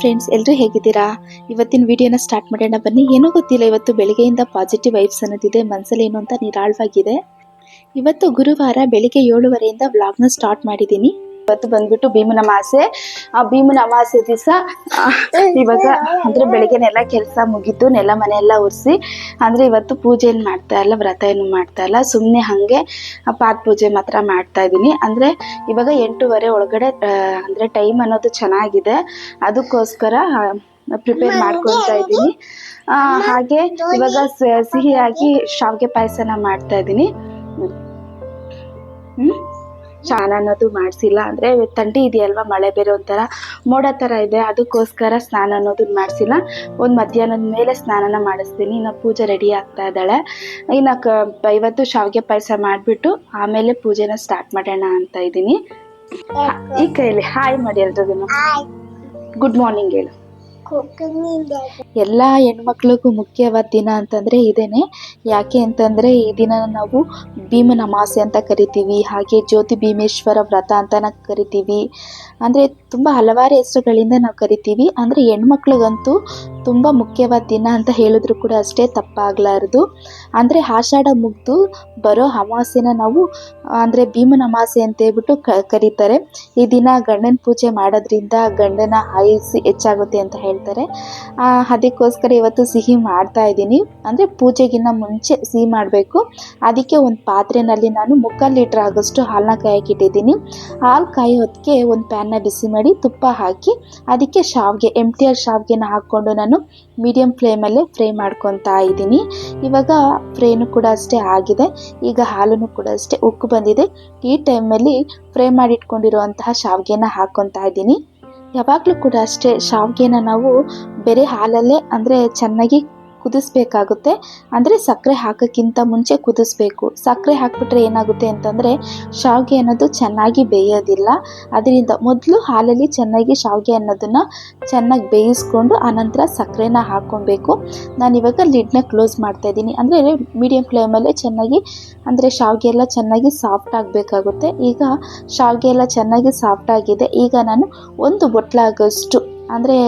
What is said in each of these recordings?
Friends ಎಲ್ಲರೂ ಹೇಗಿದ್ದೀರಾ? ಇವತ್ತಿನ ವಿಡಿಯೋನ ಸ್ಟಾರ್ಟ್ ಮಾಡೋಣ. ಬನ್ನಿ, ಏನೂ ಗೊತ್ತಿಲ್ಲ. ಇವತ್ತು ಬೆಳಗ್ಗೆಯಿಂದ ಪಾಸಿಟಿವ್ ವೈಬ್ಸ್ ಅನ್ನೋದಿದೆ. ಮನಸ್ಸಲ್ಲಿ ಏನು ಅಂತ ನಿರಾಳವಾಗಿದೆ. ಇವತ್ತು ಗುರುವಾರ ಬೆಳಿಗ್ಗೆ ಏಳುವರೆಯಿಂದ ವ್ಲಾಗ್ನ ಸ್ಟಾರ್ಟ್ ಮಾಡಿದ್ದೀನಿ. ಇವತ್ತು ಬಂದ್ಬಿಟ್ಟು ಭೀಮನ ಅಮಾಸೆ. ಆ ಭೀಮನ ಅಮಾಸೆ ದಿವಸ ಇವಾಗ ಅಂದ್ರೆ ಬೆಳಗ್ಗೆನೆಲ್ಲ ಕೆಲಸ ಮುಗೀತು ನೆಲ ಮನೆ ಎಲ್ಲ ಉರ್ಸಿ ಅಂದ್ರೆ ಇವತ್ತು ಪೂಜೆ ಏನು ಮಾಡ್ತಾ ಇಲ್ಲ ವ್ರತ ಏನು ಮಾಡ್ತಾ ಇಲ್ಲ. ಸುಮ್ಮನೆ ಹಾಗೆ ಪಾತ್ ಪೂಜೆ ಮಾತ್ರ ಮಾಡ್ತಾ ಇದ್ದೀನಿ ಅಂದ್ರೆ ಇವಾಗ ಎಂಟೂವರೆ ಒಳಗಡೆ ಅಂದ್ರೆ ಟೈಮ್ ಅನ್ನೋದು ಚೆನ್ನಾಗಿದೆ. ಅದಕ್ಕೋಸ್ಕರ ಪ್ರಿಪೇರ್ ಮಾಡ್ಕೊಳ್ತಾ ಇದ್ದೀನಿ ಹಾಗೆ ಇವಾಗ ಸಿಹಿಯಾಗಿ ಶಾವಿಗೆ ಪಾಯಸನ ಮಾಡ್ತಾ ಇದ್ದೀನಿ ಹ್ಮ್? ಸ್ನಾನ ಅನ್ನೋದು ಮಾಡಿಸಿಲ್ಲ ಅಂದರೆ ಥಂಡಿ ಇದೆಯಲ್ವ ಮಳೆ ಬೇರೆ ಒಂಥರ ಮೋಡ ಥರ ಇದೆ ಅದಕ್ಕೋಸ್ಕರ ಸ್ನಾನ ಅನ್ನೋದು ಮಾಡಿಸಿಲ್ಲ. ಒಂದು ಮಧ್ಯಾಹ್ನದ ಮೇಲೆ ಸ್ನಾನನ ಮಾಡಿಸ್ತೀನಿ ಇನ್ನು ಪೂಜೆ ರೆಡಿ ಆಗ್ತಾ ಇದ್ದಾಳೆ. ಇನ್ನು ಕ ಇವತ್ತು ಶಾವಿಗೆ ಪಾಯಸ ಮಾಡಿಬಿಟ್ಟು ಆಮೇಲೆ ಪೂಜೆನ ಸ್ಟಾರ್ಟ್ ಮಾಡೋಣ ಅಂತ ಇದ್ದೀನಿ. ಈ ಕೈಯಲ್ಲಿ ಹಾಯ್ ಮಾಡಿ ಎಲ್ರಿಗೂ. ಗುಡ್ ಮಾರ್ನಿಂಗ್ ಹೇಳು. ಎಲ್ಲ ಹೆಣ್ಮಕ್ಳಿಗೂ ಮುಖ್ಯವಾದ ದಿನ ಅಂತಂದರೆ ಇದೇನೆ. ಯಾಕೆ ಅಂತಂದರೆ ಈ ದಿನ ನಾವು ಭೀಮನ ಮಾಸೆ ಅಂತ ಕರಿತೀವಿ. ಹಾಗೆ ಜ್ಯೋತಿ ಭೀಮೇಶ್ವರ ವ್ರತ ಅಂತ ಕರಿತೀವಿ. ಅಂದರೆ ತುಂಬ ಹಲವಾರು ಹೆಸರುಗಳಿಂದ ನಾವು ಕರಿತೀವಿ. ಅಂದರೆ ಹೆಣ್ಮಕ್ಳಿಗಂತೂ ತುಂಬ ಮುಖ್ಯವಾದ ದಿನ ಅಂತ ಹೇಳಿದ್ರು ಕೂಡ ಅಷ್ಟೇ ತಪ್ಪಾಗಲಾರದು. ಅಂದರೆ ಆಷಾಢ ಮುಗ್ದು ಬರೋ ಅಮಾವಾಸ್ಯೆನ ನಾವು, ಅಂದರೆ ಭೀಮನ ಮಾಸೆ ಅಂತ ಹೇಳ್ಬಿಟ್ಟು ಕರೀತಾರೆ. ಈ ದಿನ ಗಂಡನ ಪೂಜೆ ಮಾಡೋದ್ರಿಂದ ಗಂಡನ ಆಯಿಸಿ ಹೆಚ್ಚಾಗುತ್ತೆ ಅಂತ ಹೇಳ್ತಾರೆ ಆ, ಅದಕ್ಕೋಸ್ಕರ ಇವತ್ತು ಸಿಹಿ ಮಾಡ್ತಾ ಇದ್ದೀನಿ. ಅಂದರೆ ಪೂಜೆಗಿನ್ನ ಮುಂಚೆ ಸಿಹಿ ಮಾಡಬೇಕು. ಅದಕ್ಕೆ ಒಂದು ಪಾತ್ರೆನಲ್ಲಿ ನಾನು ಮುಕ್ಕಾಲು ಲೀಟ್ರ್ ಆಗೋಷ್ಟು ಹಾಲನ್ನ ಕಾಯಕ್ಕಿಟ್ಟಿದ್ದೀನಿ. ಹಾಲು ಹಾಲು ಹೊತ್ತಿಗೆ ಒಂದು ಪ್ಯಾನ್ನ ಬಿಸಿ ಮಾಡಿ ತುಪ್ಪ ಹಾಕಿ ಅದಕ್ಕೆ ಶಾವಿಗೆ ಎಂ ಟಿ ಆರ್ ಶಾವಿಗೆನ ಹಾಕ್ಕೊಂಡು ನಾನು ಮೀಡಿಯಮ್ ಫ್ಲೇಮಲ್ಲೇ ಫ್ರೈ ಮಾಡ್ಕೊತಾ ಇದ್ದೀನಿ. ಇವಾಗ ಫ್ರೈನು ಕೂಡ ಅಷ್ಟೇ ಆಗಿದೆ. ಈಗ ಹಾಲನ್ನು ಕೂಡ ಅಷ್ಟೇ ಉಕ್ಕು ಬಂದಿದೆ. ಈ ಟೈಮಲ್ಲಿ ಫ್ರೈ ಮಾಡಿಟ್ಕೊಂಡಿರುವಂತಹ ಶಾವಿಗೆನ ಹಾಕ್ಕೊತಾ ಇದ್ದೀನಿ. ಯಾವಾಗಲೂ ಕೂಡ ಅಷ್ಟೇ ಶಾವಿಗೆನ ನಾವು ಬೇರೆ ಹಾಲಲ್ಲೇ ಅಂದರೆ ಚೆನ್ನಾಗಿ ಕುದಿಸ್ಬೇಕಾಗುತ್ತೆ. ಅಂದರೆ ಸಕ್ಕರೆ ಹಾಕೋಕ್ಕಿಂತ ಮುಂಚೆ ಕುದಿಸ್ಬೇಕು. ಸಕ್ಕರೆ ಹಾಕಿಬಿಟ್ರೆ ಏನಾಗುತ್ತೆ ಅಂತಂದರೆ ಶಾವಿಗೆ ಅನ್ನೋದು ಚೆನ್ನಾಗಿ ಬೇಯೋದಿಲ್ಲ. ಅದರಿಂದ ಮೊದಲು ಹಾಲಲ್ಲಿ ಚೆನ್ನಾಗಿ ಶಾವಿಗೆ ಅನ್ನೋದನ್ನು ಚೆನ್ನಾಗಿ ಬೇಯಿಸ್ಕೊಂಡು ಆನಂತರ ಸಕ್ಕರೆನ ಹಾಕ್ಕೊಬೇಕು. ನಾನು ಇವಾಗ ಲಿಡ್ನ ಕ್ಲೋಸ್ ಮಾಡ್ತಾ ಇದ್ದೀನಿ. ಅಂದರೆ ಮೀಡಿಯಂ ಫ್ಲೇಮಲ್ಲೇ ಚೆನ್ನಾಗಿ, ಅಂದರೆ ಶಾವಿಗೆ ಎಲ್ಲ ಚೆನ್ನಾಗಿ ಸಾಫ್ಟ್ ಆಗಬೇಕಾಗುತ್ತೆ. ಈಗ ಶಾವಿಗೆ ಎಲ್ಲ ಚೆನ್ನಾಗಿ ಸಾಫ್ಟ್ ಆಗಿದೆ. ಈಗ ನಾನು ಒಂದು ಬೊಟ್ಲಾಗೋಷ್ಟು, ಅಂದರೆ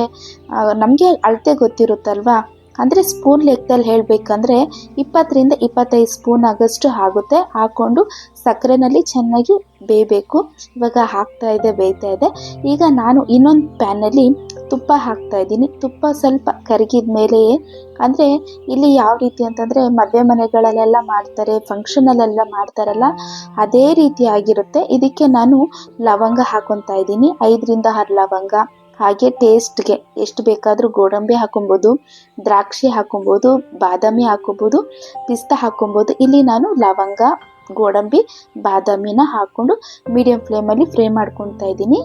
ನಮಗೆ ಅಳತೆ ಗೊತ್ತಿರುತ್ತಲ್ವಾ? ಅಂದರೆ ಸ್ಪೂನ್ ಲೆಕ್ಕದಲ್ಲಿ ಹೇಳಬೇಕಂದ್ರೆ ಇಪ್ಪತ್ತರಿಂದ ಇಪ್ಪತ್ತೈದು ಸ್ಪೂನ್ ಆಗಷ್ಟು ಆಗುತ್ತೆ. ಹಾಕ್ಕೊಂಡು ಸಕ್ಕರೆನಲ್ಲಿ ಚೆನ್ನಾಗಿ ಬೇಯಬೇಕು. ಇವಾಗ ಹಾಕ್ತಾ ಇದೆ, ಬೇಯ್ತಾ ಇದೆ. ಈಗ ನಾನು ಇನ್ನೊಂದು ಪ್ಯಾನಲ್ಲಿ ತುಪ್ಪ ಹಾಕ್ತಾ ಇದ್ದೀನಿ. ತುಪ್ಪ ಸ್ವಲ್ಪ ಕರಗಿದ ಮೇಲೆಯೇ ಅಂದರೆ ಇಲ್ಲಿ ಯಾವ ರೀತಿ ಅಂತಂದರೆ ಮದುವೆ ಮನೆಗಳಲ್ಲೆಲ್ಲ ಮಾಡ್ತಾರೆ ಫಂಕ್ಷನಲ್ಲೆಲ್ಲ ಮಾಡ್ತಾರಲ್ಲ, ಅದೇ ರೀತಿ ಆಗಿರುತ್ತೆ. ಇದಕ್ಕೆ ನಾನು ಲವಂಗ ಹಾಕೊತಾ ಇದ್ದೀನಿ. ಐದರಿಂದ ಆರು ಲವಂಗ. ಹಾಗೆ ಟೇಸ್ಟ್ಗೆ ಎಷ್ಟು ಬೇಕಾದರೂ ಗೋಡಂಬಿ ಹಾಕೊಬೋದು, ದ್ರಾಕ್ಷಿ ಹಾಕೊಬೋದು, ಬಾದಾಮಿ ಹಾಕೊಬೋದು, ಪಿಸ್ತಾ ಹಾಕೊಬೋದು. ಇಲ್ಲಿ ನಾನು ಲವಂಗ, ಗೋಡಂಬಿ, ಬಾದಾಮಿನ ಹಾಕ್ಕೊಂಡು ಮೀಡಿಯಮ್ ಫ್ಲೇಮಲ್ಲಿ ಫ್ರೈ ಮಾಡ್ಕೊತಾ ಇದ್ದೀನಿ.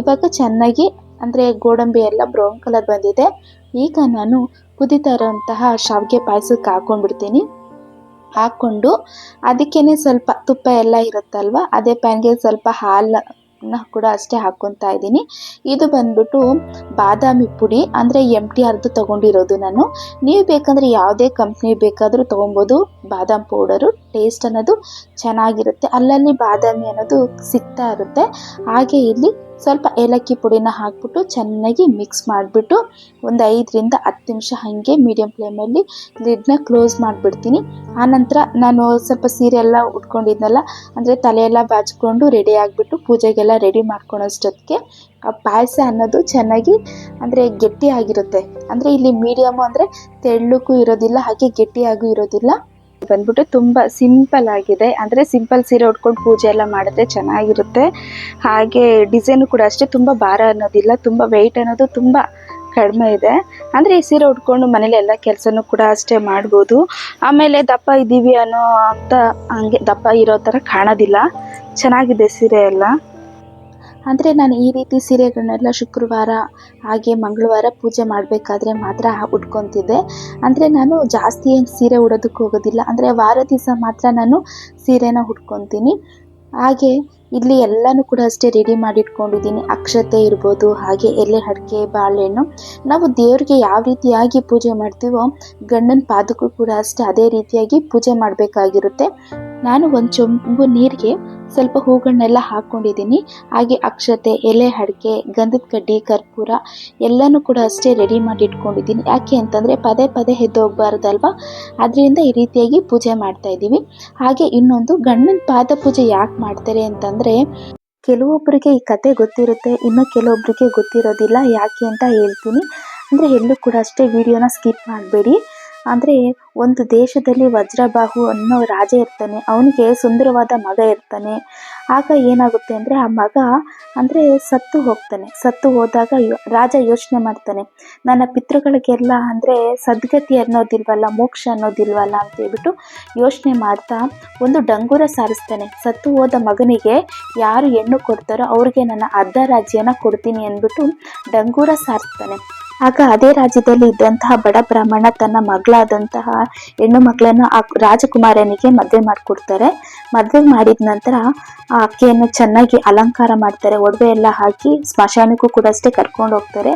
ಇವಾಗ ಚೆನ್ನಾಗಿ ಅಂದರೆ ಗೋಡಂಬಿ ಎಲ್ಲ ಬ್ರೌನ್ ಕಲರ್ ಬಂದಿದೆ. ಈಗ ನಾನು ಕುದೀತಾ ಇರೋಂತಹ ಶಾವಿಗೆ ಪಾಯಸಕ್ಕೆ ಹಾಕ್ಕೊಂಡ್ಬಿಡ್ತೀನಿ ಹಾಕ್ಕೊಂಡು ಅದಕ್ಕೇ ಸ್ವಲ್ಪ ತುಪ್ಪ ಎಲ್ಲ ಇರುತ್ತಲ್ವ, ಅದೇ ಪ್ಯಾನ್ಗೆ ಸ್ವಲ್ಪ ಹಾಲನ್ನ ಕೂಡ ಅಷ್ಟೇ ಹಾಕ್ಕೊತಾ ಇದ್ದೀನಿ. ಇದು ಬಂದ್ಬಿಟ್ಟು ಬಾದಾಮಿ ಪುಡಿ, ಅಂದರೆ ಎಂ ಟಿ ಆರ್ದು ತೊಗೊಂಡಿರೋದು ನಾನು. ನೀವು ಬೇಕಂದರೆ ಯಾವುದೇ ಕಂಪ್ನಿ ಬೇಕಾದರೂ ತೊಗೊಬೋದು. ಬಾದಾಮ್ ಪೌಡರು ಟೇಸ್ಟ್ ಅನ್ನೋದು ಚೆನ್ನಾಗಿರುತ್ತೆ. ಅಲ್ಲಲ್ಲಿ ಬಾದಾಮಿ ಅನ್ನೋದು ಸಿಗ್ತಾ ಇರುತ್ತೆ. ಹಾಗೆ ಇಲ್ಲಿ ಸ್ವಲ್ಪ ಏಲಕ್ಕಿ ಪುಡಿನ ಹಾಕ್ಬಿಟ್ಟು ಚೆನ್ನಾಗಿ ಮಿಕ್ಸ್ ಮಾಡಿಬಿಟ್ಟು ಒಂದು ಐದರಿಂದ ಹತ್ತು ನಿಮಿಷ ಹಾಗೆ ಮೀಡಿಯಮ್ ಫ್ಲೇಮಲ್ಲಿ ಲಿಡ್ನ ಕ್ಲೋಸ್ ಮಾಡಿಬಿಡ್ತೀನಿ. ಆನಂತರ ನಾನು ಸ್ವಲ್ಪ ಸೀರೆ ಎಲ್ಲ ಉಟ್ಕೊಂಡಿದ್ನಲ್ಲ, ಅಂದರೆ ತಲೆಯೆಲ್ಲ ಬಾಚ್ಕೊಂಡು ರೆಡಿ ಆಗಿಬಿಟ್ಟು ಪೂಜೆಗೆಲ್ಲ ರೆಡಿ ಮಾಡ್ಕೊಳೋಷ್ಟೊತ್ತಿಗೆ, ಆ ಪಾಯಸ ಅನ್ನೋದು ಚೆನ್ನಾಗಿ, ಅಂದರೆ ಗಟ್ಟಿಯಾಗಿರುತ್ತೆ. ಅಂದರೆ ಇಲ್ಲಿ ಮೀಡಿಯಮು ಅಂದರೆ ತೆಳ್ಳಕ್ಕೂ ಇರೋದಿಲ್ಲ, ಹಾಗೆ ಗಟ್ಟಿಯಾಗೂ ಇರೋದಿಲ್ಲ. ಬಂದ್ಬಿಟ್ಟು ತುಂಬ ಸಿಂಪಲ್ ಆಗಿದೆ. ಅಂದರೆ ಸಿಂಪಲ್ ಸೀರೆ ಉಟ್ಕೊಂಡು ಪೂಜೆ ಎಲ್ಲ ಮಾಡಿದ್ರೆ ಚೆನ್ನಾಗಿರುತ್ತೆ. ಹಾಗೆ ಡಿಸೈನು ಕೂಡ ಅಷ್ಟೇ, ತುಂಬ ಭಾರ ಅನ್ನೋದಿಲ್ಲ, ತುಂಬ ವೆಯ್ಟ್ ಅನ್ನೋದು ತುಂಬ ಕಡಿಮೆ ಇದೆ. ಅಂದರೆ ಈ ಸೀರೆ ಉಟ್ಕೊಂಡು ಮನೇಲಿ ಎಲ್ಲ ಕೆಲಸನೂ ಕೂಡ ಅಷ್ಟೇ ಮಾಡ್ಬೋದು. ಆಮೇಲೆ ದಪ್ಪ ಇದ್ದೀವಿ ಅನ್ನೋ ಅಂತ ಹಂಗೆ ದಪ್ಪ ಇರೋ ಥರ ಕಾಣೋದಿಲ್ಲ. ಚೆನ್ನಾಗಿದೆ ಸೀರೆ ಎಲ್ಲ. ಅಂದರೆ ನಾನು ಈ ರೀತಿ ಸೀರೆಗಳನ್ನೆಲ್ಲ ಶುಕ್ರವಾರ ಹಾಗೆ ಮಂಗಳವಾರ ಪೂಜೆ ಮಾಡಬೇಕಾದ್ರೆ ಮಾತ್ರ ಉಟ್ಕೊತಿದ್ದೆ. ಅಂದರೆ ನಾನು ಜಾಸ್ತಿ ಏನು ಸೀರೆ ಉಡೋದಕ್ಕೆ ಹೋಗೋದಿಲ್ಲ. ಅಂದರೆ ವಾರ ದಿವಸ ಮಾತ್ರ ನಾನು ಸೀರೆನ ಉಟ್ಕೊತೀನಿ. ಹಾಗೆ ಇಲ್ಲಿ ಎಲ್ಲನೂ ಕೂಡ ಅಷ್ಟೇ ರೆಡಿ ಮಾಡಿಟ್ಕೊಂಡಿದ್ದೀನಿ. ಅಕ್ಷತೆ ಇರ್ಬೋದು, ಹಾಗೆ ಎಲೆ ಅಡಿಕೆ, ಬಾಳೆಹಣ್ಣು. ನಾವು ದೇವರಿಗೆ ಯಾವ ರೀತಿಯಾಗಿ ಪೂಜೆ ಮಾಡ್ತೀವೋ, ಗಂಡನ ಪಾದಕ್ಕೂ ಕೂಡ ಅಷ್ಟೇ ಅದೇ ರೀತಿಯಾಗಿ ಪೂಜೆ ಮಾಡಬೇಕಾಗಿರುತ್ತೆ. ನಾನು ಒಂದು ಚೊಂಬು ನೀರಿಗೆ ಸ್ವಲ್ಪ ಹೂಗಳನ್ನೆಲ್ಲ ಹಾಕ್ಕೊಂಡಿದ್ದೀನಿ. ಹಾಗೆ ಅಕ್ಷತೆ, ಎಲೆ ಅಡಿಕೆ, ಗಂಧದ ಕಡ್ಡಿ, ಕರ್ಪೂರ ಎಲ್ಲನೂ ಕೂಡ ಅಷ್ಟೇ ರೆಡಿ ಮಾಡಿ ಇಟ್ಕೊಂಡಿದ್ದೀನಿ. ಯಾಕೆ ಅಂತಂದರೆ ಪದೇ ಪದೇ ಎದ್ದೋಗ್ಬಾರ್ದಲ್ವಾ ಅದರಿಂದ ಈ ರೀತಿಯಾಗಿ ಪೂಜೆ ಮಾಡ್ತಾ ಇದ್ದೀವಿ. ಹಾಗೆ ಇನ್ನೊಂದು, ಗಂಡನ ಪಾದ ಪೂಜೆ ಯಾಕೆ ಮಾಡ್ತಾರೆ ಅಂತಂದರೆ ಕೆಲವೊಬ್ಬರಿಗೆ ಈ ಕತೆ ಗೊತ್ತಿರುತ್ತೆ, ಇನ್ನು ಕೆಲವೊಬ್ಬರಿಗೆ ಗೊತ್ತಿರೋದಿಲ್ಲ, ಯಾಕೆ ಅಂತ ಹೇಳ್ತೀನಿ. ಅಂದರೆ ಎಲ್ಲೂ ಕೂಡ ಅಷ್ಟೇ ವಿಡಿಯೋನ ಸ್ಕಿಪ್ ಮಾಡಬೇಡಿ. ಅಂದರೆ ಒಂದು ದೇಶದಲ್ಲಿ ವಜ್ರಬಾಹು ಅನ್ನೋ ರಾಜ ಇರ್ತಾನೆ, ಅವನಿಗೆ ಸುಂದರವಾದ ಮಗ ಇರ್ತಾನೆ. ಆಗ ಏನಾಗುತ್ತೆ ಅಂದರೆ ಆ ಮಗ ಅಂದರೆ ಸತ್ತು ಹೋಗ್ತಾನೆ. ಸತ್ತು ಹೋದಾಗ ರಾಜ ಯೋಚನೆ ಮಾಡ್ತಾನೆ, ನನ್ನ ಪಿತೃಗಳಿಗೆಲ್ಲ ಅಂದರೆ ಸದ್ಗತಿ ಅನ್ನೋದಿಲ್ವಲ್ಲ, ಮೋಕ್ಷ ಅನ್ನೋದಿಲ್ವಲ್ಲ ಅಂತ ಹೇಳ್ಬಿಟ್ಟು ಯೋಚನೆ ಮಾಡ್ತಾ ಒಂದು ಡಂಗೂರ ಸಾರಿಸ್ತಾನೆ. ಸತ್ತು ಹೋದ ಮಗನಿಗೆ ಯಾರು ಹೆಣ್ಣು ಕೊಡ್ತಾರೋ ಅವ್ರಿಗೆ ನನ್ನ ಅರ್ಧ ರಾಜ್ಯನ ಕೊಡ್ತೀನಿ ಅಂದ್ಬಿಟ್ಟು ಡಂಗೂರ ಸಾರಿಸ್ತಾನೆ. ಆಗ ಅದೇ ರಾಜ್ಯದಲ್ಲಿ ಇದ್ದಂತಹ ಬಡ ಬ್ರಾಹ್ಮಣ ತನ್ನ ಮಗಳಾದಂತಹ ಹೆಣ್ಣು ಮಕ್ಕಳನ್ನ ಆ ರಾಜಕುಮಾರನಿಗೆ ಮದುವೆ ಮಾಡಿಕೊಡ್ತಾರೆ. ಮದುವೆ ಮಾಡಿದ ನಂತರ ಆ ಅಕ್ಕಿಯನ್ನು ಚೆನ್ನಾಗಿ ಅಲಂಕಾರ ಮಾಡ್ತಾರೆ. ಒಡವೆ ಎಲ್ಲ ಹಾಕಿ ಸ್ಮಶಾನಕ್ಕೂ ಕೂಡ ಅಷ್ಟೇ ಕರ್ಕೊಂಡು ಹೋಗ್ತಾರೆ.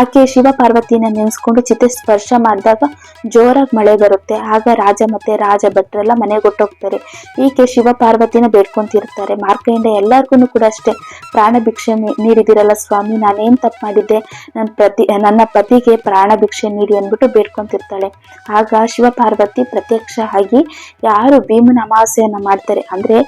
ಆಕೆ ಶಿವ ಪಾರ್ವತಿನ ನೆನೆಸ್ಕೊಂಡು ಚಿತೆ ಸ್ಪರ್ಶ ಮಾಡಿದಾಗ ಜೋರಾಗಿ ಮಳೆ ಬರುತ್ತೆ. ಆಗ ರಾಜ ಮತ್ತೆ ರಾಜ ಭಟ್ರೆಲ್ಲ ಮನೆಗೆ ಹೊಟ್ಟೋಗ್ತಾರೆ ಈಕೆ ಶಿವ ಪಾರ್ವತಿನ ಬೇಡ್ಕೊಂತಿರ್ತಾರೆ. ಮಾರ್ಕೆಯಿಂದ ಎಲ್ಲರಿಗೂ ಕೂಡ ಅಷ್ಟೇ ಪ್ರಾಣ ಭಿಕ್ಷೆ ನೀಡಿದಿರಲ್ಲ ಸ್ವಾಮಿ, ನಾನೇನು ತಪ್ಪು ಮಾಡಿದ್ದೆ? ನನ್ನ ಪ್ರತಿ, ನನ್ನ ಪತಿಗೆ ಪ್ರಾಣ ಭಿಕ್ಷೆ ನೀಡಿ ಅಂದ್ಬಿಟ್ಟು ಬೇಡ್ಕೊಂತಿರ್ತಾಳೆ. ಆಗ ಶಿವ ಪಾರ್ವತಿ ಪ್ರತ್ಯಕ್ಷ ಆಗಿ ಯಾರು ಭೀಮನ ಅಮಾವಾಸ್ಯೆಯನ್ನ ಮಾಡ್ತಾರೆ? ಅಂದ್ರೆ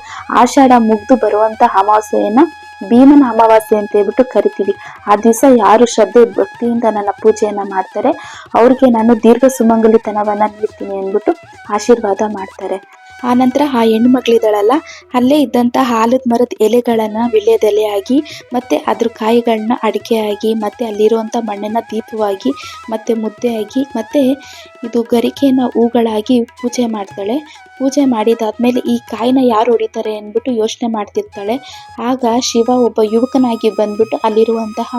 ಆಷಾಢ ಮುಗ್ದು ಬರುವಂತ ಅಮಾವಾಸ್ಯೆಯನ್ನ ಭೀಮನ ಅಮಾವಾಸ್ಯೆ ಅಂತ ಹೇಳ್ಬಿಟ್ಟು ಕರಿತೀವಿ. ಆ ದಿವಸ ಯಾರು ಶ್ರದ್ಧೆ, ಭಕ್ತಿಯಿಂದ ನನ್ನ ಪೂಜೆಯನ್ನ ಮಾಡ್ತಾರೆ, ಅವ್ರಿಗೆ ನಾನು ದೀರ್ಘ ಸುಮಂಗಲಿತನವನ್ನ ನೀಡ್ತೀನಿ ಅಂದ್ಬಿಟ್ಟು ಆಶೀರ್ವಾದ ಮಾಡ್ತಾರೆ. ಆ ನಂತರ ಆ ಹೆಣ್ಣು ಮಗಳಿದ್ದಾಳಲ್ಲ, ಅಲ್ಲೇ ಇದ್ದಂಥ ಹಾಲದ ಮರದ ಎಲೆಗಳನ್ನು ವಿಳ್ಯದೆಲೆಯಾಗಿ, ಮತ್ತು ಅದ್ರ ಕಾಯಿಗಳನ್ನ ಅಡಿಕೆಯಾಗಿ, ಮತ್ತು ಅಲ್ಲಿರುವಂಥ ಮಣ್ಣನ್ನು ದೀಪವಾಗಿ, ಮತ್ತು ಮುದ್ದೆಯಾಗಿ, ಮತ್ತು ಇದು ಗರಿಕೆಯನ್ನು ಹೂಗಳಾಗಿ ಪೂಜೆ ಮಾಡ್ತಾಳೆ. ಪೂಜೆ ಮಾಡಿದಾದ್ಮೇಲೆ ಈ ಕಾಯಿನ ಯಾರು ಹೊಡಿತಾರೆ ಅಂದ್ಬಿಟ್ಟು ಯೋಚನೆ ಮಾಡ್ತಿರ್ತಾಳೆ. ಆಗ ಶಿವ ಒಬ್ಬ ಯುವಕನಾಗಿ ಬಂದ್ಬಿಟ್ಟು ಅಲ್ಲಿರುವಂತಹ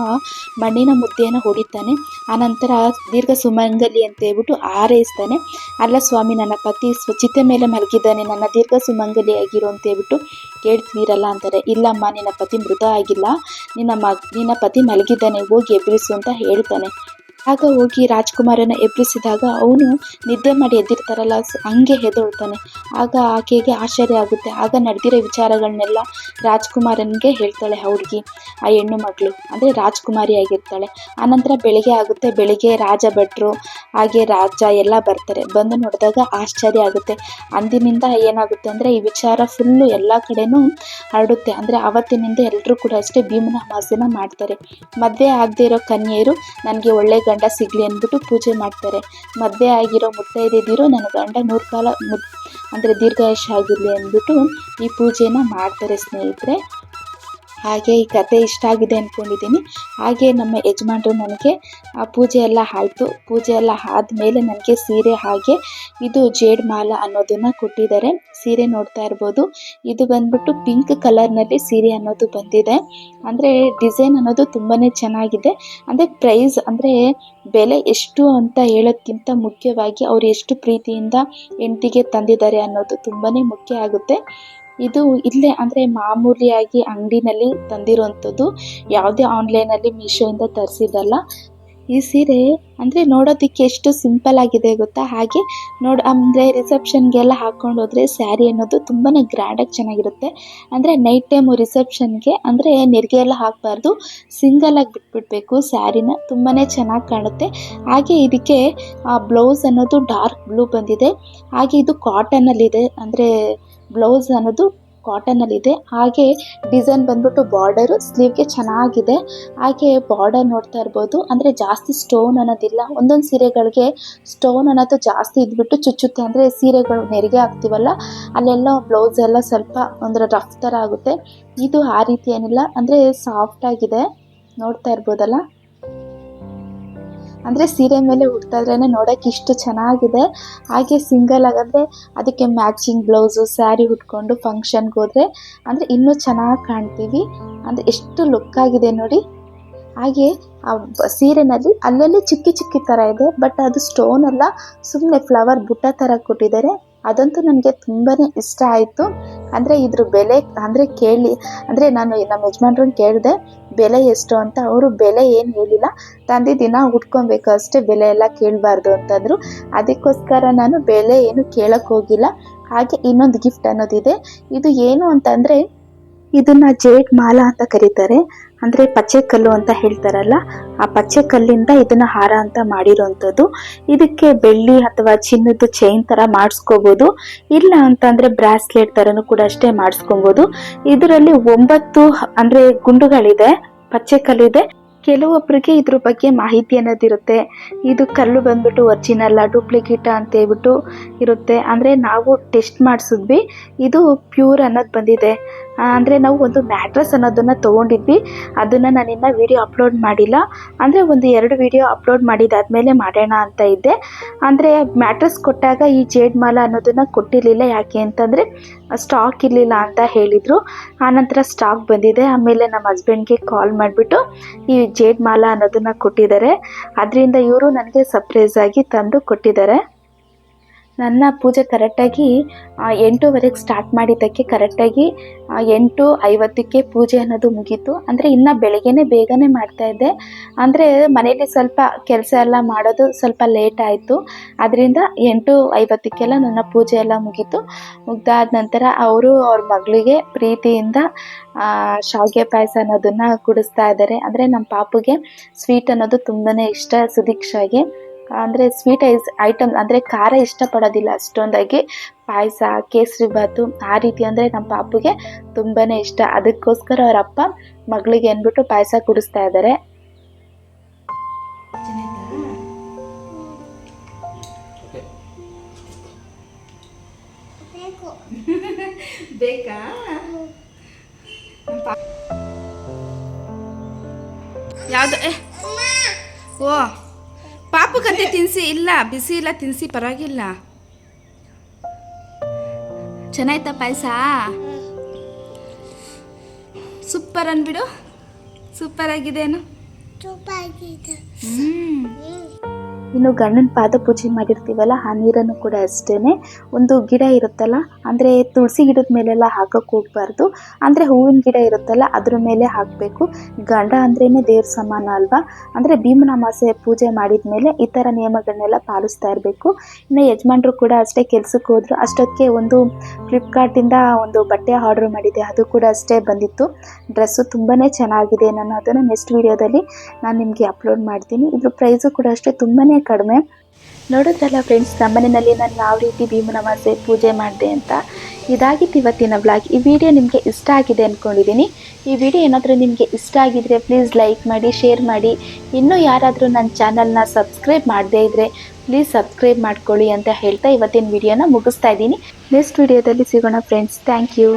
ಮಣ್ಣಿನ ಮುದ್ದೆಯನ್ನು ಹೊಡಿತಾನೆ. ಆನಂತರ ದೀರ್ಘ ಸುಮಂಗಲಿ ಅಂತ ಹೇಳ್ಬಿಟ್ಟು ಆರೈಸ್ತಾನೆ ಅಲ್ಲ ಸ್ವಾಮಿ, ನನ್ನ ಪತಿ ಸ್ವಚ್ಛತೆ ಮೇಲೆ ಮಲಗಿದ್ದಾನೆ. ನನ್ನ ದೀರ್ಘ ಸುಮಂಗಲಿ ಆಗಿರೋ ಅಂತ ಹೇಳ್ಬಿಟ್ಟು ಕೇಳ್ತೀರಲ್ಲ ಅಂತಾರೆ. ಇಲ್ಲಮ್ಮ, ನಿನ್ನ ಪತಿ ಮೃತ ಆಗಿಲ್ಲ. ನಿನ್ನ ಮಗ, ನಿನ್ನ ಪತಿ ಮಲಗಿದ್ದಾನೆ. ಹೋಗಿ ಎಬ್ಬಿಸು ಅಂತ ಹೇಳ್ತಾನೆ. ಆಗ ಹೋಗಿ ರಾಜ್ಕುಮಾರನ ಎಬ್ಬಿಸಿದಾಗ ಅವನು ನಿದ್ದೆ ಮಾಡಿ ಎದ್ದಿರ್ತಾರಲ್ಲ ಹಂಗೆ ಹೆದೊಳ್ತಾನೆ. ಆಗ ಆಕೆಗೆ ಆಶ್ಚರ್ಯ ಆಗುತ್ತೆ. ಆಗ ನಡೆದಿರೋ ವಿಚಾರಗಳನ್ನೆಲ್ಲ ರಾಜ್ಕುಮಾರನಿಗೆ ಹೇಳ್ತಾಳೆ ಆ ಆ ಹೆಣ್ಣು ಮಗಳು. ಅಂದರೆ ರಾಜ್ಕುಮಾರಿ ಆಗಿರ್ತಾಳೆ. ಆನಂತರ ಬೆಳಿಗ್ಗೆ ಆಗುತ್ತೆ. ಬೆಳಿಗ್ಗೆ ರಾಜ ಭಟ್ರು, ಹಾಗೆ ರಾಜ ಎಲ್ಲ ಬರ್ತಾರೆ. ಬಂದು ನೋಡಿದಾಗ ಆಶ್ಚರ್ಯ ಆಗುತ್ತೆ. ಅಂದಿನಿಂದ ಏನಾಗುತ್ತೆ ಅಂದರೆ, ಈ ವಿಚಾರ ಫುಲ್ಲು ಎಲ್ಲ ಕಡೆನೂ ಹರಡುತ್ತೆ. ಅಂದರೆ ಅವತ್ತಿನಿಂದ ಎಲ್ಲರೂ ಕೂಡ ಅಷ್ಟೇ ಭೀಮನ ಅಮಾವಾಸ್ಯೆನ ಮಾಡ್ತಾರೆ. ಮದುವೆ ಆಗದೆ ಇರೋ ಕನ್ಯೆಯರು, ನನಗೆ ಒಳ್ಳೆ ಗಂಡ ಸಿಗಲಿ ಅಂದ್ಬಿಟ್ಟು ಪೂಜೆ ಮಾಡ್ತಾರೆ. ಮದುವೆ ಆಗಿರೋ ಮುತ್ತೈದೆದಿರು ನನ್ನ ಗಂಡ ನೂರು ಕಾಲ ಮುದ್ ಅಂದರೆ ದೀರ್ಘಾಯುಷ ಆಗಿರಲಿ ಅಂದ್ಬಿಟ್ಟು ಈ ಪೂಜೆನ ಮಾಡ್ತಾರೆ ಸ್ನೇಹಿತರೆ. ಹಾಗೆ ಈ ಕತೆ ಇಷ್ಟ ಆಗಿದೆ ಅಂದ್ಕೊಂಡಿದ್ದೀನಿ ಹಾಗೆ ನಮ್ಮ ಯಜಮಾನ್ರು ನನಗೆ, ಆ ಪೂಜೆ ಎಲ್ಲ ಆಯಿತು. ಪೂಜೆ ಎಲ್ಲ ಆದಮೇಲೆ ನನಗೆ ಸೀರೆ ಹಾಗೆ, ಇದು ಜೇಡ್ ಮಾಲ ಅನ್ನೋದನ್ನ ಕೊಟ್ಟಿದ್ದಾರೆ. ಸೀರೆ ನೋಡ್ತಾ ಇರ್ಬೋದು. ಇದು ಬಂದ್ಬಿಟ್ಟು ಪಿಂಕ್ ಕಲರ್ನಲ್ಲಿ ಸೀರೆ ಅನ್ನೋದು ಬಂದಿದೆ. ಅಂದರೆ ಡಿಸೈನ್ ಅನ್ನೋದು ತುಂಬಾ ಚೆನ್ನಾಗಿದೆ. ಅಂದರೆ ಪ್ರೈಸ್ ಅಂದರೆ ಬೆಲೆ ಎಷ್ಟು ಅಂತ ಹೇಳೋದಕ್ಕಿಂತ ಮುಖ್ಯವಾಗಿ ಅವರು ಎಷ್ಟು ಪ್ರೀತಿಯಿಂದ ಹೆಂಡತಿಗೆ ತಂದಿದ್ದಾರೆ ಅನ್ನೋದು ತುಂಬಾ ಮುಖ್ಯ ಆಗುತ್ತೆ. ಇದು ಇಲ್ಲೇ ಅಂದ್ರೆ ಮಾಮೂಲಿಯಾಗಿ ಅಂಗಡಿನಲ್ಲಿ ತಂದಿರುವಂಥದ್ದು. ಯಾವುದೇ ಆನ್ಲೈನಲ್ಲಿ ಮೀಶೋಯಿಂದ ತರಿಸಿದ್ದಲ್ಲ. ಈ ಸೀರೆ ಅಂದ್ರೆ ನೋಡೋದಿಕ್ಕೆ ಎಷ್ಟು ಸಿಂಪಲ್ ಆಗಿದೆ ಗೊತ್ತಾ? ಹಾಗೆ ನೋಡ್ ಅಂದರೆ ರಿಸೆಪ್ಷನ್ಗೆಲ್ಲ ಹಾಕೊಂಡು ಹೋದ್ರೆ ಸ್ಯಾರಿ ಅನ್ನೋದು ತುಂಬಾ ಗ್ರ್ಯಾಂಡಾಗಿ ಚೆನ್ನಾಗಿರುತ್ತೆ. ಅಂದರೆ ನೈಟ್ ಟೈಮು ರಿಸೆಪ್ಷನ್ಗೆ ಅಂದ್ರೆ ನೆರಿಗೆ ಎಲ್ಲ ಹಾಕಬಾರ್ದು. ಆಗಿ ಬಿಟ್ಬಿಡ್ಬೇಕು. ಸ್ಯಾರಿನ ತುಂಬಾನೇ ಚೆನ್ನಾಗಿ ಕಾಣುತ್ತೆ. ಹಾಗೆ ಇದಕ್ಕೆ, ಆ ಬ್ಲೌಸ್ ಅನ್ನೋದು ಡಾರ್ಕ್ ಬ್ಲೂ ಬಂದಿದೆ. ಹಾಗೆ ಇದು ಕಾಟನ್ ಅಲ್ಲಿ ಇದೆ ಅಂದರೆ ಬ್ಲೌಸ್ ಅನ್ನೋದು ಕಾಟನಲ್ಲಿದೆ ಹಾಗೆ ಡಿಸೈನ್ ಬಂದ್ಬಿಟ್ಟು ಬಾರ್ಡರು ಸ್ಲೀವ್ಗೆ ಚೆನ್ನಾಗಿದೆ. ಹಾಗೆ ಬಾರ್ಡರ್ ನೋಡ್ತಾ ಇರ್ಬೋದು. ಅಂದರೆ ಜಾಸ್ತಿ ಸ್ಟೋನ್ ಅನ್ನೋದಿಲ್ಲ. ಒಂದೊಂದು ಸೀರೆಗಳಿಗೆ ಸ್ಟೋನ್ ಅನ್ನೋದು ಜಾಸ್ತಿ ಇದ್ಬಿಟ್ಟು ಚುಚ್ಚುತ್ತೆ. ಅಂದರೆ ಸೀರೆಗಳು ನೆರಿಗೆ ಹಾಕ್ತೀವಲ್ಲ, ಅಲ್ಲೆಲ್ಲ ಬ್ಲೌಸ್ ಎಲ್ಲ ಸ್ವಲ್ಪ ಅಂದರೆ ರಫ್ ಥರ ಆಗುತ್ತೆ. ಇದು ಆ ರೀತಿ ಏನಿಲ್ಲ. ಅಂದರೆ ಸಾಫ್ಟ್ ಆಗಿದೆ. ನೋಡ್ತಾ ಇರ್ಬೋದಲ್ಲ? ಅಂದರೆ ಸೀರೆ ಮೇಲೆ ಉಡ್ತಾ ಇದ್ರೇ ನೋಡೋಕೆ ಇಷ್ಟು ಚೆನ್ನಾಗಿದೆ. ಹಾಗೆ ಸಿಂಗಲ್ ಆಗಂದರೆ ಅದಕ್ಕೆ ಮ್ಯಾಚಿಂಗ್ ಬ್ಲೌಸು, ಸ್ಯಾರಿ ಉಟ್ಕೊಂಡು ಫಂಕ್ಷನ್ಗೆ ಹೋದರೆ ಅಂದರೆ ಇನ್ನೂ ಚೆನ್ನಾಗಿ ಕಾಣ್ತೀವಿ. ಅಂದರೆ ಎಷ್ಟು ಲುಕ್ ಆಗಿದೆ ನೋಡಿ. ಹಾಗೆ ಆ ಸೀರೆನಲ್ಲಿ ಅಲ್ಲಲ್ಲಿ ಚಿಕ್ಕಿ ಚಿಕ್ಕಿ ಥರ ಇದೆ, ಬಟ್ ಅದು ಸ್ಟೋನ್ ಅಲ್ಲ ಸುಮ್ಮನೆ ಫ್ಲವರ್ ಬುಟ್ಟ ಥರ ಕೊಟ್ಟಿದ್ದಾರೆ. ಅದಂತೂ ನನಗೆ ತುಂಬಾ ಇಷ್ಟ ಆಯಿತು. ಅಂದರೆ ಇದ್ರ ಬೆಲೆ ಅಂದರೆ ಕೇಳಿ, ಅಂದರೆ ನಾನು ನಮ್ಮ ಯಜಮಾನ್ರನ್ನ ಕೇಳಿದೆ, ಬೆಲೆ ಎಷ್ಟು ಅಂತ ಅವರು ಬೆಲೆ ಏನು ಹೇಳಿಲ್ಲ. ತಂದೆ ದಿನ ಉಟ್ಕೊಬೇಕು ಅಷ್ಟೇ ಬೆಲೆ ಎಲ್ಲ ಕೇಳಬಾರ್ದು ಅಂತಂದರು. ಅದಕ್ಕೋಸ್ಕರ ನಾನು ಬೆಲೆ ಏನು ಕೇಳೋಕ್ಕೋಗಿಲ್ಲ ಹಾಗೆ ಇನ್ನೊಂದು ಗಿಫ್ಟ್ ಅನ್ನೋದಿದೆ. ಇದು ಏನು ಅಂತಂದರೆ ಇದನ್ನ ಜೇಡ್ ಮಾಲಾ ಅಂತ ಕರೀತಾರೆ. ಅಂದ್ರೆ ಪಚ್ಚೆ ಕಲ್ಲು ಅಂತ ಹೇಳ್ತಾರಲ್ಲ, ಆ ಪಚ್ಚೆ ಕಲ್ಲಿಂದ ಇದನ್ನ ಹಾರ ಅಂತ ಮಾಡಿರುವಂತದ್ದು ಇದಕ್ಕೆ ಬೆಳ್ಳಿ ಅಥವಾ ಚಿನ್ನದ ಚೈನ್ ತರ ಮಾಡಿಸ್ಕೋಬಹುದು ಇಲ್ಲ ಅಂತಂದ್ರೆ ಬ್ರಾಸ್ಲೆಟ್ ತರನು ಕೂಡ ಅಷ್ಟೇ ಮಾಡಿಸ್ಕೊಬಹುದು ಇದರಲ್ಲಿ ಒಂಬತ್ತು ಅಂದ್ರೆ ಗುಂಡುಗಳಿದೆ, ಪಚ್ಚೆ ಕಲ್ಲಿದೆ. ಕೆಲವೊಬ್ಬರಿಗೆ ಇದ್ರ ಬಗ್ಗೆ ಮಾಹಿತಿ ಅನ್ನೋದಿರುತ್ತೆ ಇದು ಕಲ್ಲು ಬಂದ್ಬಿಟ್ಟು ಒರಿಜಿನಲ್ಲ ಡೂಪ್ಲಿಕೇಟ ಅಂತ ಹೇಳ್ಬಿಟ್ಟು ಇರುತ್ತೆ. ಅಂದ್ರೆ ನಾವು ಟೆಸ್ಟ್ ಮಾಡಿಸಿದ್ವಿ. ಇದು ಪ್ಯೂರ್ ಅನ್ನೋದು ಬಂದಿದೆ. ಅಂದರೆ ನಾವು ಒಂದು ಮ್ಯಾಟ್ರಸ್ ಅನ್ನೋದನ್ನು ತೊಗೊಂಡಿದ್ವಿ. ಅದನ್ನು ನಾನಿನ್ನ ವಿಡಿಯೋ ಅಪ್ಲೋಡ್ ಮಾಡಿಲ್ಲ. ಅಂದರೆ ಒಂದು ಎರಡು ವಿಡಿಯೋ ಅಪ್ಲೋಡ್ ಮಾಡಿದಾದ್ಮೇಲೆ ಮಾಡೋಣ ಅಂತ ಇದ್ದೆ. ಅಂದರೆ ಮ್ಯಾಟ್ರಸ್ ಕೊಟ್ಟಾಗ ಈ ಜೇಡ್ ಮಾಲ ಅನ್ನೋದನ್ನು ಕೊಟ್ಟಿರಲಿಲ್ಲ. ಯಾಕೆ ಅಂತಂದರೆ ಸ್ಟಾಕ್ ಇರಲಿಲ್ಲ ಅಂತ ಹೇಳಿದರು. ಆನಂತರ ಸ್ಟಾಕ್ ಬಂದಿದೆ. ಆಮೇಲೆ ನಮ್ಮ ಹಸ್ಬೆಂಡ್ಗೆ ಕಾಲ್ ಮಾಡಿಬಿಟ್ಟು ಈ ಜೇಡ್ ಮಾಲ ಅನ್ನೋದನ್ನು ಕೊಟ್ಟಿದ್ದಾರೆ. ಅದರಿಂದ ಇವರು ನನಗೆ ಸರ್ಪ್ರೈಸ್ ಆಗಿ ತಂದು ಕೊಟ್ಟಿದ್ದಾರೆ. ನನ್ನ ಪೂಜೆ ಕರೆಕ್ಟಾಗಿ ಎಂಟೂವರೆಗೆ ಸ್ಟಾರ್ಟ್ ಮಾಡಿದ್ದಕ್ಕೆ ಕರೆಕ್ಟಾಗಿ ಎಂಟು ಐವತ್ತಕ್ಕೆ ಪೂಜೆ ಅನ್ನೋದು ಮುಗೀತು. ಅಂದರೆ ಇನ್ನು ಬೆಳಗ್ಗೆನೇ ಬೇಗನೆ ಮಾಡ್ತಾ ಇದ್ದೆ. ಅಂದರೆ ಮನೇಲಿ ಸ್ವಲ್ಪ ಕೆಲಸ ಎಲ್ಲ ಮಾಡೋದು ಸ್ವಲ್ಪ ಲೇಟ್ ಆಯಿತು. ಅದರಿಂದ ಎಂಟು ಐವತ್ತಕ್ಕೆಲ್ಲ ನನ್ನ ಪೂಜೆ ಎಲ್ಲ ಮುಗೀತು. ಮುಗ್ದಾದ ನಂತರ ಅವರು ಅವ್ರ ಮಗಳಿಗೆ ಪ್ರೀತಿಯಿಂದ ಶಾವಿಗೆ ಪಾಯಸ ಅನ್ನೋದನ್ನು ಕುಡಿಸ್ತಾ ಇದ್ದಾರೆ ಅಂದರೆ ನಮ್ಮ ಪಾಪುಗೆ ಸ್ವೀಟ್ ಅನ್ನೋದು ತುಂಬಾ ಇಷ್ಟ ಸುದೀಕ್ಷಾಗೆ. ಅಂದರೆ ಸ್ವೀಟ್ ಐಸ್ ಐಟಮ್ ಅಂದರೆ ಖಾರ ಇಷ್ಟಪಡೋದಿಲ್ಲ. ಅಷ್ಟೊಂದಾಗಿ ಪಾಯಸ ಕೇಸರಿ ಬಾತು ಆ ರೀತಿ ಅಂದರೆ ನಮ್ಮ ಪಾಪುಗೆ ತುಂಬಾ ಇಷ್ಟ. ಅದಕ್ಕೋಸ್ಕರ ಅವ್ರ ಅಪ್ಪ ಮಗಳಿಗೆ ಅಂದ್ಬಿಟ್ಟು ಪಾಯಸ ಕುಡಿಸ್ತಾ ಇದ್ದಾರೆ ಬೇಕಾ. ಓ ಏ ಓ ಕತ್ತೆ ತಿನ್ಸಿ ಇಲ್ಲ ಬಿಸಿ ಇಲ್ಲ ತಿನ್ಸಿ ಪರವಾಗಿಲ್ಲ. ಚೆನ್ನಾಯ್ತ ಪಾಯಸ? ಸೂಪರ್ ಅನ್ಬಿಡು. ಸೂಪರ್ ಆಗಿದೇನು ಹ್ಮ್. ಇನ್ನು ಗಂಡನ ಪಾದ ಪೂಜೆ ಮಾಡಿರ್ತೀವಲ್ಲ, ಆ ನೀರನ್ನು ಕೂಡ ಅಷ್ಟೇ ಒಂದು ಗಿಡ ಇರುತ್ತಲ್ಲ, ಅಂದರೆ ತುಳಸಿ ಗಿಡದ ಮೇಲೆಲ್ಲ ಹಾಕಕ್ಕೆ ಹೋಗ್ಬಾರ್ದು. ಅಂದರೆ ಹೂವಿನ ಗಿಡ ಇರುತ್ತಲ್ಲ, ಅದ್ರ ಮೇಲೆ ಹಾಕಬೇಕು. ಗಂಡ ಅಂದ್ರೇ ದೇವ್ರ ಸಮಾನ ಅಲ್ವಾ? ಅಂದರೆ ಭೀಮನಾಮಾಸೆ ಪೂಜೆ ಮಾಡಿದ ಮೇಲೆ ಈ ಥರ ನಿಯಮಗಳನ್ನೆಲ್ಲ ಪಾಲಿಸ್ತಾ ಇರಬೇಕು. ಇನ್ನು ಯಜಮಾನ್ರು ಕೂಡ ಅಷ್ಟೇ ಕೆಲಸಕ್ಕೆ ಹೋದ್ರು. ಅಷ್ಟೊತ್ತಿಗೆ ಒಂದು ಫ್ಲಿಪ್ಕಾರ್ಟಿಂದ ಒಂದು ಬಟ್ಟೆ ಆರ್ಡರ್ ಮಾಡಿದೆ. ಅದು ಕೂಡ ಅಷ್ಟೇ ಬಂದಿತ್ತು. ಡ್ರೆಸ್ಸು ತುಂಬಾ ಚೆನ್ನಾಗಿದೆ. ನಾನು ಅದನ್ನು ನೆಕ್ಸ್ಟ್ ವಿಡಿಯೋದಲ್ಲಿ ನಾನು ನಿಮಗೆ ಅಪ್ಲೋಡ್ ಮಾಡ್ತೀನಿ. ಇದ್ರ ಪ್ರೈಸು ಕೂಡ ಅಷ್ಟೇ ತುಂಬಾ ಕಡಿಮೆ. ನೋಡೋದಲ್ಲ ಫ್ರೆಂಡ್ಸ್ ನಮ್ಮನೆಯಲ್ಲಿ ನಾನು ಯಾವ ರೀತಿ ಭೀಮನಮಾಸೆ ಪೂಜೆ ಮಾಡಿದೆ ಅಂತ? ಇದಾಗಿತ್ತು ಇವತ್ತಿನ ಬ್ಲಾಗ್ ಈ ವಿಡಿಯೋ ನಿಮಗೆ ಇಷ್ಟ ಆಗಿದೆ ಅಂದ್ಕೊಂಡಿದ್ದೀನಿ ಈ ವಿಡಿಯೋ ಏನಾದರೂ ನಿಮಗೆ ಇಷ್ಟ ಆಗಿದ್ರೆ ಪ್ಲೀಸ್ ಲೈಕ್ ಮಾಡಿ ಶೇರ್ ಮಾಡಿ. ಇನ್ನೂ ಯಾರಾದರೂ ನನ್ನ ಚಾನಲ್ನ ಸಬ್ಸ್ಕ್ರೈಬ್ ಮಾಡದೇ ಇದ್ದರೆ ಪ್ಲೀಸ್ ಸಬ್ಸ್ಕ್ರೈಬ್ ಮಾಡ್ಕೊಳ್ಳಿ ಅಂತ ಹೇಳ್ತಾ ಇವತ್ತಿನ ವಿಡಿಯೋನ ಮುಗಿಸ್ತಾ ಇದ್ದೀನಿ. ನೆಕ್ಸ್ಟ್ ವಿಡಿಯೋದಲ್ಲಿ ಸಿಗೋಣ ಫ್ರೆಂಡ್ಸ್ ಥ್ಯಾಂಕ್ ಯು